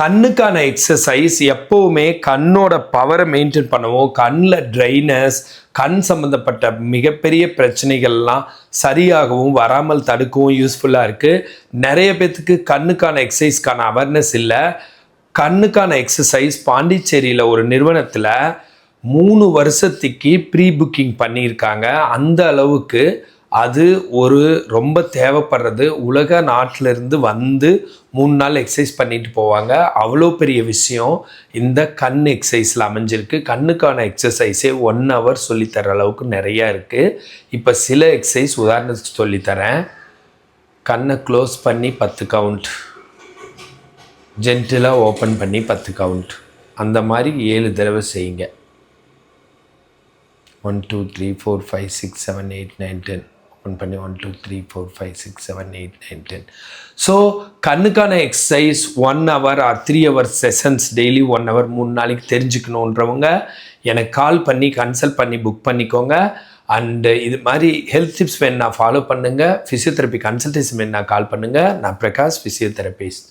கண்ணுக்கான exercise எப்போவுமே கண்ணோட பவரை மெயின்டைன் பண்ணவும். கண்ணில் ட்ரைனஸ் கண் சம்மந்தப்பட்ட மிகப்பெரிய பிரச்சனைகள்லாம் சரியாகவும் வராமல் தடுக்கவும் யூஸ்ஃபுல்லாக இருக்குது நிறைய பேர்த்துக்கு கண்ணுக்கான எக்ஸசைஸ்க்கான அவேர்னஸ் இல்லை. கண்ணுக்கான எக்ஸசைஸ் பாண்டிச்சேரியில் ஒரு நிறுவனத்தில் மூணு வருஷத்துக்கு ப்ரீ புக்கிங் பண்ணியிருக்காங்க. அந்த அளவுக்கு அது ஒரு ரொம்ப தேவைப்படுறது. உலக நாட்டிலிருந்து வந்து மூணு நாள் எக்ஸசைஸ் பண்ணிட்டு போவாங்க. அவ்வளோ பெரிய விஷயம். இந்த கண் எக்ஸசைஸில் அமைஞ்சிருக்கு. கண்ணுக்கான எக்ஸசைஸே ஒன் ஹவர் சொல்லித்தர அளவுக்கு நிறையா இருக்குது இப்போ சில எக்ஸசைஸ் உதாரணத்துக்கு சொல்லித்தரேன் கண்ணை க்ளோஸ் பண்ணி பத்து கவுண்ட் ஜென்டிலாக ஓப்பன் பண்ணி பத்து கவுண்ட் அந்த மாதிரி ஏழு தடவை செய்யுங்க. One two three four five six seven eight nine ten open பண்ணி one two three four five six seven eight nine ten so கண்ணுக்கான exercise one hour or three hour sessions daily one hour மூணு நாளைக்கு தெரிஞ்சுக்கணுன்றவங்க எனக்கு கால் பண்ணி consult பண்ணி book பண்ணிக்கோங்க. And இது மாதிரி health tips வேணுன்னா ஃபாலோ பண்ணுங்கள் ஃபிசியோதெரப்பி கன்சல்டேஷன் வேணுன்னா கால் பண்ணுங்கள் நான் பிரகாஷ் ஃபிசியோதெரபிஸ்ட்